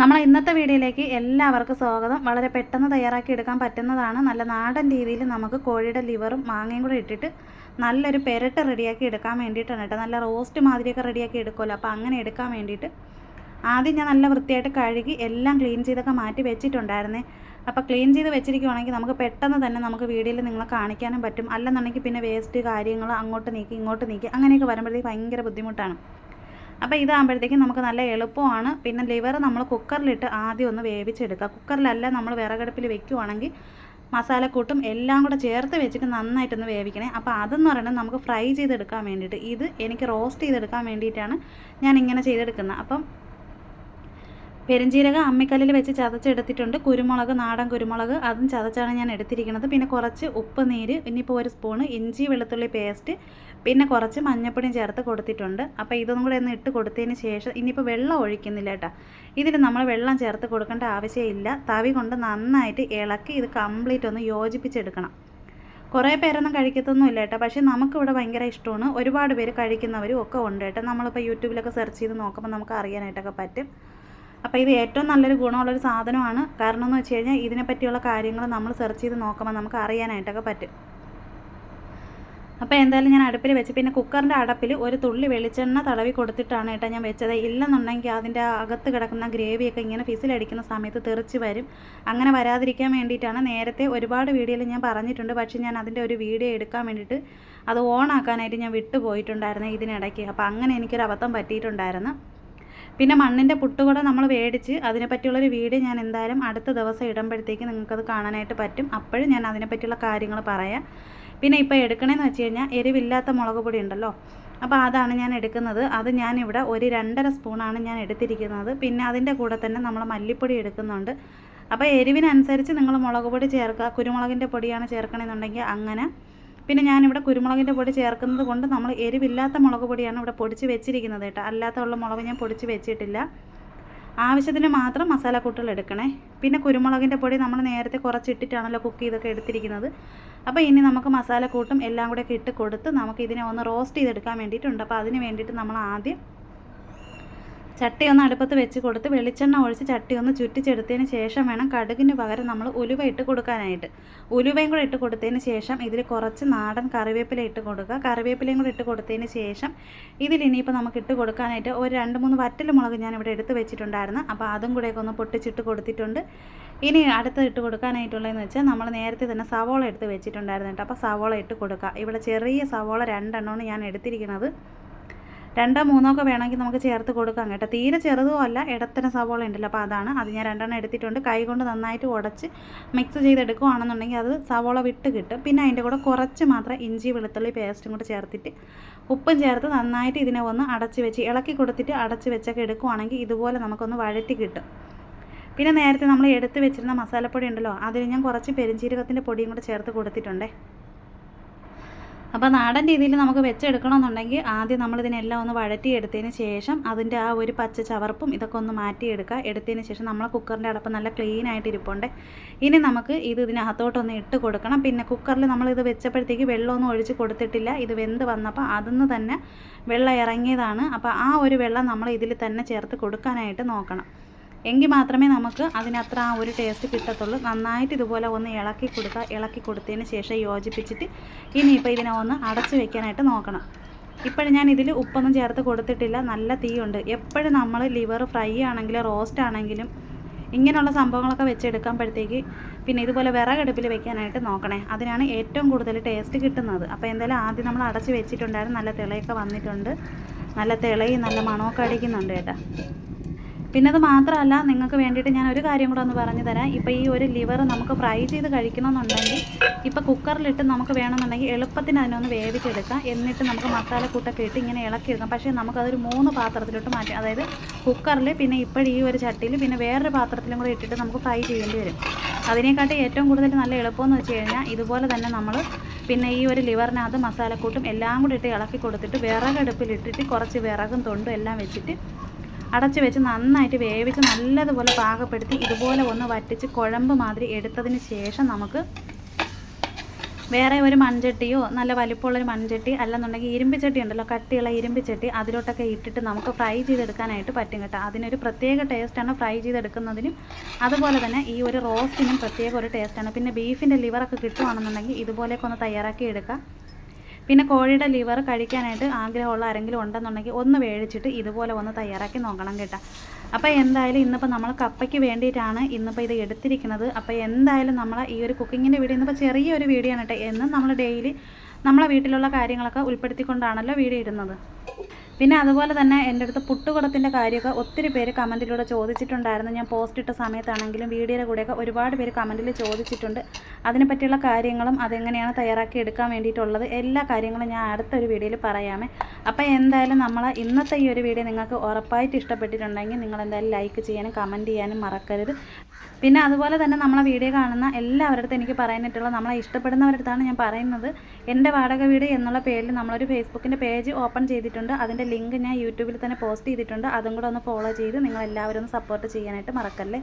നമ്മൾ ഇന്നത്തെ വീഡിയോയിലേക്ക് എല്ലാവർക്കും സ്വാഗതം. വളരെ പെട്ടെന്ന് തയ്യാറാക്കി എടുക്കാൻ പറ്റുന്നതാണ്. നല്ല നാടൻ രീതിയിൽ നമുക്ക് കോഴിയുടെ ലിവറും മാങ്ങയും കൂടെ ഇട്ടിട്ട് നല്ലൊരു പെരട്ട് റെഡിയാക്കി എടുക്കാൻ വേണ്ടിയിട്ടാണ് കേട്ടോ. നല്ല റോസ്റ്റ് മാതിരിയൊക്കെ റെഡിയാക്കി എടുക്കുമല്ലോ. അപ്പോൾ അങ്ങനെ എടുക്കാൻ വേണ്ടിയിട്ട് ആദ്യം ഞാൻ നല്ല വൃത്തിയായിട്ട് കഴുകി എല്ലാം ക്ലീൻ ചെയ്തൊക്കെ മാറ്റി വെച്ചിട്ടുണ്ടായിരുന്നേ. അപ്പോൾ ക്ലീൻ ചെയ്ത് വെച്ചിരിക്കുവാണെങ്കിൽ നമുക്ക് പെട്ടെന്ന് തന്നെ നമുക്ക് വീഡിയോയിൽ നിങ്ങളെ കാണിക്കാനും പറ്റും. അല്ലെന്നുണ്ടെങ്കിൽ പിന്നെ വേസ്റ്റ് കാര്യങ്ങൾ അങ്ങോട്ട് നീക്കി ഇങ്ങോട്ട് നീക്കി അങ്ങനെയൊക്കെ വരുമ്പോഴത്തേക്ക് ഭയങ്കര ബുദ്ധിമുട്ടാണ്. അപ്പോൾ ഇതാകുമ്പോഴത്തേക്കും നമുക്ക് നല്ല എളുപ്പമാണ്. പിന്നെ ലിവർ നമ്മൾ കുക്കറിലിട്ട് ആദ്യം ഒന്ന് വേവിച്ചെടുക്കുക. കുക്കറിലല്ല നമ്മൾ വിറകടുപ്പിൽ വെക്കുവാണെങ്കിൽ മസാലക്കൂട്ടും എല്ലാം കൂടെ ചേർത്ത് വെച്ചിട്ട് നന്നായിട്ടൊന്ന് വേവിക്കണേ. അപ്പോൾ അതെന്ന് പറയുന്നത് നമുക്ക് ഫ്രൈ ചെയ്തെടുക്കാൻ വേണ്ടിയിട്ട് ഇത് എനിക്ക് റോസ്റ്റ് ചെയ്തെടുക്കാൻ വേണ്ടിയിട്ടാണ് ഞാൻ ഇങ്ങനെ ചെയ്തെടുക്കുന്നത്. അപ്പം പെരുംജീരകം അമ്മിക്കല്ലിൽ വെച്ച് ചതച്ചെടുത്തിട്ടുണ്ട്. കുരുമുളക് നാടൻ കുരുമുളക് അതും ചതച്ചാണ് ഞാൻ എടുത്തിരിക്കുന്നത്. പിന്നെ കുറച്ച് ഉപ്പ് നീര് ഇനിയിപ്പോൾ ഒരു സ്പൂണ് ഇഞ്ചി വെളുത്തുള്ളി പേസ്റ്റ് പിന്നെ കുറച്ച് മഞ്ഞപ്പൊടിയും ചേർത്ത് കൊടുത്തിട്ടുണ്ട്. അപ്പോൾ ഇതൊന്നും കൂടെ ഒന്ന് ഇട്ട് കൊടുത്തതിന് ശേഷം ഇനിയിപ്പോൾ വെള്ളം ഒഴിക്കുന്നില്ല കേട്ടോ. ഇതിൽ നമ്മൾ വെള്ളം ചേർത്ത് കൊടുക്കേണ്ട ആവശ്യമില്ല. തവി കൊണ്ട് നന്നായിട്ട് ഇളക്കി ഇത് കംപ്ലീറ്റ് ഒന്ന് യോജിപ്പിച്ചെടുക്കണം. കുറേ പേരൊന്നും കഴിക്കത്തൊന്നുമില്ല കേട്ടോ. പക്ഷേ നമുക്കിവിടെ ഭയങ്കര ഇഷ്ടമാണ്. ഒരുപാട് പേര് കഴിക്കുന്നവരും ഒക്കെ ഉണ്ട് കേട്ടോ. നമ്മളിപ്പോൾ യൂട്യൂബിലൊക്കെ സെർച്ച് ചെയ്ത് നോക്കുമ്പോൾ നമുക്ക് അറിയാനായിട്ടൊക്കെ പറ്റും. അപ്പോൾ ഇത് ഏറ്റവും നല്ലൊരു ഗുണമുള്ളൊരു സാധനമാണ്. കാരണം എന്ന് വെച്ച് കഴിഞ്ഞാൽ ഇതിനെപ്പറ്റിയുള്ള കാര്യങ്ങൾ നമ്മൾ സെർച്ച് ചെയ്ത് നോക്കുമ്പോൾ നമുക്ക് അറിയാനായിട്ടൊക്കെ പറ്റും. അപ്പോൾ എന്തായാലും ഞാൻ അടുപ്പിൽ വെച്ച്. പിന്നെ കുക്കറിന്റെ അടപ്പിൽ ഒരു തുള്ളി വെളിച്ചെണ്ണ തടവി കൊടുത്തിട്ടാണ് കേട്ടോ ഞാൻ വെച്ചത്. ഇല്ലെന്നുണ്ടെങ്കിൽ അതിന്റെ അകത്ത് കിടക്കുന്ന ഗ്രേവിയൊക്കെ ഇങ്ങനെ ഫിസിലടിക്കുന്ന സമയത്ത് തെറിച്ച് വരും. അങ്ങനെ വരാതിരിക്കാൻ വേണ്ടിയിട്ടാണ് നേരത്തെ ഒരുപാട് വീഡിയോയിൽ ഞാൻ പറഞ്ഞിട്ടുണ്ട്. പക്ഷേ ഞാൻ അതിന്റെ ഒരു വീഡിയോ എടുക്കാൻ വേണ്ടിയിട്ട് അത് ഓൺ ആക്കാനായിട്ട് ഞാൻ വിട്ടുപോയിട്ടുണ്ടായിരുന്നു ഇതിനിടയ്ക്ക്. അപ്പോൾ അങ്ങനെ എനിക്കൊരു അബദ്ധം പറ്റിയിട്ടുണ്ടായിരുന്നു. പിന്നെ മണ്ണിന്റെ പുട്ട് കൂടെ നമ്മൾ മേടിച്ച് അതിനെപ്പറ്റിയുള്ളൊരു വീഡിയോ ഞാൻ എന്തായാലും അടുത്ത ദിവസം ഇടുമ്പോഴത്തേക്ക് നിങ്ങൾക്കത് കാണാനായിട്ട് പറ്റും. അപ്പോഴും ഞാൻ അതിനെപ്പറ്റിയുള്ള കാര്യങ്ങൾ പറയാം. പിന്നെ ഇപ്പോൾ എടുക്കണമെന്ന് വെച്ച് കഴിഞ്ഞാൽ എരിവില്ലാത്ത മുളക് പൊടി ഉണ്ടല്ലോ. അപ്പോൾ അതാണ് ഞാൻ എടുക്കുന്നത്. അത് ഞാനിവിടെ ഒരു രണ്ടര സ്പൂണാണ് ഞാൻ എടുത്തിരിക്കുന്നത്. പിന്നെ അതിന്റെ കൂടെ തന്നെ നമ്മൾ മല്ലിപ്പൊടി എടുക്കുന്നുണ്ട്. അപ്പോൾ എരിവിനനുസരിച്ച് നിങ്ങൾ മുളക് പൊടി ചേർക്കുക. കുരുമുളകിന്റെ പൊടിയാണ് ചേർക്കണമെന്നുണ്ടെങ്കിൽ അങ്ങനെ പിന്നെ ഞാനിവിടെ കുരുമുളകിന്റെ പൊടി ചേർക്കുന്നത് കൊണ്ട് നമ്മൾ എരിവില്ലാത്ത മുളക് പൊടിയാണ് ഇവിടെ പൊടിച്ച് വെച്ചിരിക്കുന്നത് കേട്ടോ. അല്ലാത്തുള്ള മുളക് ഞാൻ പൊടിച്ച് വെച്ചിട്ടില്ല. ആവശ്യത്തിന് മാത്രം മസാലക്കൂട്ടുകൾ എടുക്കണേ. പിന്നെ കുരുമുളകിന്റെ പൊടി നമ്മൾ നേരത്തെ കുറച്ചിട്ടിട്ടാണല്ലോ കുക്ക് ചെയ്തൊക്കെ എടുത്തിരിക്കുന്നത്. അപ്പോൾ ഇനി നമുക്ക് മസാലക്കൂട്ടും എല്ലാം കൂടെ ഒക്കെ ഇട്ട് കൊടുത്ത് നമുക്ക് ഇതിനെ ഒന്ന് റോസ്റ്റ് ചെയ്തെടുക്കാൻ വേണ്ടിയിട്ടുണ്ട്. അപ്പോൾ അതിന് വേണ്ടിയിട്ട് നമ്മൾ ആദ്യം ചട്ടി ഒന്ന് അടുപ്പത്ത് വെച്ച് കൊടുത്ത് വെളിച്ചെണ്ണ ഒഴിച്ച് ചട്ടി ഒന്ന് ചുറ്റിച്ചെടുത്തതിന് ശേഷം വേണം കടുകിന് പകരം നമ്മൾ ഉലുവ ഇട്ട് കൊടുക്കാനായിട്ട്. ഉലുവയും കൂടെ ഇട്ട് കൊടുത്തതിന് ശേഷം ഇതിൽ കുറച്ച് നാടൻ കറിവേപ്പില ഇട്ട് കൊടുക്കുക. കറിവേപ്പിലയും കൂടെ ഇട്ട് കൊടുത്തതിന് ശേഷം ഇതിൽ ഇനിയിപ്പോൾ നമുക്ക് ഇട്ട് കൊടുക്കാനായിട്ട് ഒരു രണ്ട് മൂന്ന് വറ്റൽ മുളക് ഞാൻ ഇവിടെ എടുത്ത് വെച്ചിട്ടുണ്ടായിരുന്നു. അപ്പോൾ അതും കൂടെയൊക്കെ ഒന്ന് പൊട്ടിച്ചിട്ട് കൊടുത്തിട്ടുണ്ട്. ഇനി അടുത്ത് ഇട്ട് കൊടുക്കാനായിട്ടുള്ളതെന്ന് വെച്ചാൽ നമ്മൾ നേരത്തെ തന്നെ സവോള എടുത്ത് വെച്ചിട്ടുണ്ടായിരുന്നു കേട്ടോ. അപ്പോൾ സവോള ഇട്ട് കൊടുക്കുക ഇവിടെ ചെറിയ സവോള രണ്ടെണ്ണമാണ് ഞാൻ എടുത്തിരിക്കുന്നത് രണ്ടോ മൂന്നോ ഒക്കെ വേണമെങ്കിൽ നമുക്ക് ചേർത്ത് കൊടുക്കാം കേട്ടോ. തീരെ ചെറുതും അല്ല ഇടത്തരം സവോള ഉണ്ടല്ലോ. അപ്പോൾ അതാണ് അത് ഞാൻ രണ്ടെണ്ണം എടുത്തിട്ടുണ്ട്. കൈ കൊണ്ട് നന്നായിട്ട് ഉടച്ച് മിക്സ് ചെയ്തെടുക്കുകയാണെന്നുണ്ടെങ്കിൽ അത് സവോള വിട്ട് കിട്ടും. പിന്നെ അതിന്റെ കൂടെ കുറച്ച് മാത്രം ഇഞ്ചി വെളുത്തുള്ളി പേസ്റ്റും കൂടെ ചേർത്തിട്ട് ഉപ്പും ചേർത്ത് നന്നായിട്ട് ഇതിനെ ഒന്ന് അടച്ച് വെച്ച് ഇളക്കി കൊടുത്തിട്ട് അടച്ച് വെച്ചൊക്കെ എടുക്കുവാണെങ്കിൽ ഇതുപോലെ നമുക്കൊന്ന് വഴറ്റി കിട്ടും. പിന്നെ നേരത്തെ നമ്മൾ എടുത്ത് വെച്ചിരുന്ന മസാലപ്പൊടി ഉണ്ടല്ലോ അതിൽ ഞാൻ കുറച്ച് പെരിഞ്ചീരകത്തിന്റെ പൊടിയും കൂടെ ചേർത്ത് കൊടുത്തിട്ടുണ്ടേ. അപ്പോൾ നാടൻ രീതിയിൽ നമുക്ക് വെച്ചെടുക്കണമെന്നുണ്ടെങ്കിൽ ആദ്യം നമ്മൾ നമ്മളിതിനെല്ലാം ഒന്ന് വഴറ്റിയെടുത്തതിന് ശേഷം അതിന്റെ ആ ഒരു പച്ച ചവർപ്പും ഇതൊക്കെ ഒന്ന് മാറ്റിയെടുക്കുക. എടുത്തതിന് ശേഷം നമ്മളെ കുക്കറിന്റെ അടപ്പ് നല്ല ക്ലീൻ ആയിട്ട് ഇരിപ്പുണ്ട്. ഇനി നമുക്ക് ഇത് ഇതിനകത്തോട്ടൊന്ന് ഇട്ട് കൊടുക്കണം. പിന്നെ കുക്കറിൽ നമ്മളിത് വെച്ചപ്പോഴത്തേക്ക് വെള്ളമൊന്നും ഒഴിച്ച് കൊടുത്തിട്ടില്ല. ഇത് വെന്ത് വന്നപ്പോൾ അതിന്ന് തന്നെ വെള്ളം ഇറങ്ങിയതാണ്. അപ്പോൾ ആ ഒരു വെള്ളം നമ്മൾ ഇതിൽ തന്നെ ചേർത്ത് കൊടുക്കാനായിട്ട് നോക്കണം. എങ്കിൽ മാത്രമേ നമുക്ക് അതിനത്ര ആ ഒരു ടേസ്റ്റ് കിട്ടത്തുള്ളൂ. നന്നായിട്ട് ഇതുപോലെ ഒന്ന് ഇളക്കി കൊടുക്കുക ഇളക്കി കൊടുത്തതിന് ശേഷം യോജിപ്പിച്ചിട്ട് ഇനിയിപ്പോൾ ഇതിനെ ഒന്ന് അടച്ചു വെക്കാനായിട്ട് നോക്കണം. ഇപ്പോഴും ഞാൻ ഇതിൽ ഉപ്പൊന്നും ചേർത്ത് കൊടുത്തിട്ടില്ല. നല്ല തീയുണ്ട്. എപ്പോഴും നമ്മൾ ലിവർ ഫ്രൈ ആണെങ്കിലും റോസ്റ്റ് ആണെങ്കിലും ഇങ്ങനെയുള്ള സംഭവങ്ങളൊക്കെ വെച്ചെടുക്കുമ്പോഴത്തേക്ക് പിന്നെ ഇതുപോലെ വിറകടുപ്പിൽ വെക്കാനായിട്ട് നോക്കണേ. അതിനാണ് ഏറ്റവും കൂടുതൽ ടേസ്റ്റ് കിട്ടുന്നത്. അപ്പോൾ എന്തായാലും ആദ്യം നമ്മൾ അടച്ച് വെച്ചിട്ടുണ്ടായിരുന്നു. നല്ല തിളയൊക്കെ വന്നിട്ടുണ്ട്. നല്ല തിളയും നല്ല മണമൊക്കെ അടിക്കുന്നുണ്ട് കേട്ടോ പിന്നെ അത് മാത്രമല്ല നിങ്ങൾക്ക് വേണ്ടിയിട്ട് ഞാൻ ഒരു കാര്യം കൂടെ ഒന്ന് പറഞ്ഞു തരാം. ഇപ്പോൾ ഈ ഒരു ലിവർ നമുക്ക് ഫ്രൈ ചെയ്ത് കഴിക്കണമെന്നുണ്ടെങ്കിൽ ഇപ്പോൾ കുക്കറിലിട്ട് നമുക്ക് വേണമെന്നുണ്ടെങ്കിൽ എളുപ്പത്തിന് അതിനൊന്ന് വേവിച്ചെടുക്കാം. എന്നിട്ട് നമുക്ക് മസാലക്കൂട്ടൊക്കെ ഇട്ട് ഇങ്ങനെ ഇളക്കിയെടുക്കാം. പക്ഷേ നമുക്കതൊരു മൂന്ന് പാത്രത്തിലോട്ട് മാറ്റി അതായത് കുക്കറിൽ പിന്നെ ഇപ്പോഴും ഈ ഒരു ചട്ടിയിൽ പിന്നെ വേറൊരു പാത്രത്തിലും കൂടെ ഇട്ടിട്ട് നമുക്ക് ഫ്രൈ ചെയ്യേണ്ടി വരും. അതിനെക്കാട്ടി ഏറ്റവും കൂടുതൽ നല്ല എളുപ്പമെന്ന് വെച്ച് കഴിഞ്ഞാൽ ഇതുപോലെ തന്നെ നമ്മൾ പിന്നെ ഈ ഒരു ലിവറിനകത്ത് മസാലക്കൂട്ടും എല്ലാം കൂടി ഇട്ട് ഇളക്കി കൊടുത്തിട്ട് വിറകടുപ്പിലിട്ടിട്ട് കുറച്ച് വിറകും തൊണ്ടും എല്ലാം വെച്ചിട്ട് അടച്ച് വെച്ച് നന്നായിട്ട് വേവിച്ച് നല്ലതുപോലെ പാകപ്പെടുത്തി ഇതുപോലെ ഒന്ന് വറ്റിച്ച് കുഴമ്പ് മാതിരി എടുത്തതിന് ശേഷം നമുക്ക് വേറെ ഒരു മൺചട്ടിയോ നല്ല വലിപ്പമുള്ളൊരു മൺചട്ടി അല്ലെന്നുണ്ടെങ്കിൽ ഇരുമ്പ് ചട്ടി ഉണ്ടല്ലോ കട്ടിയുള്ള ഇരുമ്പ് ചട്ടി അതിലോട്ടൊക്കെ ഇട്ടിട്ട് നമുക്ക് ഫ്രൈ ചെയ്തെടുക്കാനായിട്ട് പറ്റും കേട്ടോ. അതിനൊരു പ്രത്യേക ടേസ്റ്റാണ് ഫ്രൈ ചെയ്തെടുക്കുന്നതിനും. അതുപോലെ തന്നെ ഈ ഒരു റോസ്റ്റിനും പ്രത്യേക ഒരു ടേസ്റ്റാണ്. പിന്നെ ബീഫിന്റെ ലിവറൊക്കെ കിട്ടുവാണെന്നുണ്ടെങ്കിൽ ഇതുപോലെയൊക്കെ ഒന്ന് തയ്യാറാക്കി എടുക്കാം. പിന്നെ കോഴിയുടെ ലിവർ കഴിക്കാനായിട്ട് ആഗ്രഹമുള്ള ആരെങ്കിലും ഉണ്ടെന്നുണ്ടെങ്കിൽ ഒന്ന് വേവിച്ചിട്ട് ഇതുപോലെ ഒന്ന് തയ്യാറാക്കി നോക്കണം കേട്ടോ. അപ്പോൾ എന്തായാലും ഇന്നിപ്പോൾ നമ്മൾ കപ്പയ്ക്ക് വേണ്ടിയിട്ടാണ് ഇന്നിപ്പോൾ ഇത് എടുത്തിരിക്കുന്നത്. അപ്പോൾ എന്തായാലും നമ്മൾ ഈ ഒരു കുക്കിങ്ങിന്റെ വീഡിയോ ഇന്നിപ്പോൾ ചെറിയൊരു വീഡിയോ ആണ് കേട്ടോ. എന്നും നമ്മൾ ഡെയിലി നമ്മളെ വീട്ടിലുള്ള കാര്യങ്ങളൊക്കെ ഉൾപ്പെടുത്തിക്കൊണ്ടാണല്ലോ വീഡിയോ ഇടുന്നത്. പിന്നെ അതുപോലെ തന്നെ എന്റെ അടുത്ത് പുട്ടുകുടത്തിന്റെ കാര്യമൊക്കെ ഒത്തിരി പേര് കമന്റിലൂടെ ചോദിച്ചിട്ടുണ്ടായിരുന്നു. ഞാൻ പോസ്റ്റ് ഇട്ട സമയത്താണെങ്കിലും വീഡിയോയുടെ കൂടെയൊക്കെ ഒരുപാട് പേര് കമന്റിൽ ചോദിച്ചിട്ടുണ്ട്. അതിനെപ്പറ്റിയുള്ള കാര്യങ്ങളും അതെങ്ങനെയാണ് തയ്യാറാക്കി എടുക്കാൻ വേണ്ടിയിട്ടുള്ളത് എല്ലാ കാര്യങ്ങളും ഞാൻ അടുത്തൊരു വീഡിയോയിൽ പറയാമേ. അപ്പോൾ എന്തായാലും നമ്മൾ ഇന്നത്തെ ഈ ഒരു വീഡിയോ നിങ്ങൾക്ക് ഉറപ്പായിട്ട് ഇഷ്ടപ്പെട്ടിട്ടുണ്ടെങ്കിൽ നിങ്ങൾ എന്തായാലും ലൈക്ക് ചെയ്യാനും കമന്റ് ചെയ്യാനും മറക്കരുത്. പിന്നെ അതുപോലെ തന്നെ നമ്മളെ വീഡിയോ കാണുന്ന എല്ലാവരുടെ അടുത്തും എനിക്ക് പറയാനായിട്ടുള്ളത് നമ്മളെ ഇഷ്ടപ്പെടുന്നവരുടെ അടുത്താണ് ഞാൻ പറയുന്നത്. എന്റെ വാടക വീട് എന്നുള്ള പേരിൽ നമ്മളൊരു ഫേസ്ബുക്കിന്റെ പേജ് ഓപ്പൺ ചെയ്തിട്ടുണ്ട്. അതിന്റെ ലിങ്ക് ഞാൻ യൂട്യൂബിൽ തന്നെ പോസ്റ്റ് ചെയ്തിട്ടുണ്ട്. അതും കൂടെ ഒന്ന് ഫോളോ ചെയ്ത് നിങ്ങളെല്ലാവരും ഒന്ന് സപ്പോർട്ട് ചെയ്യാനായിട്ട് മറക്കല്ലേ?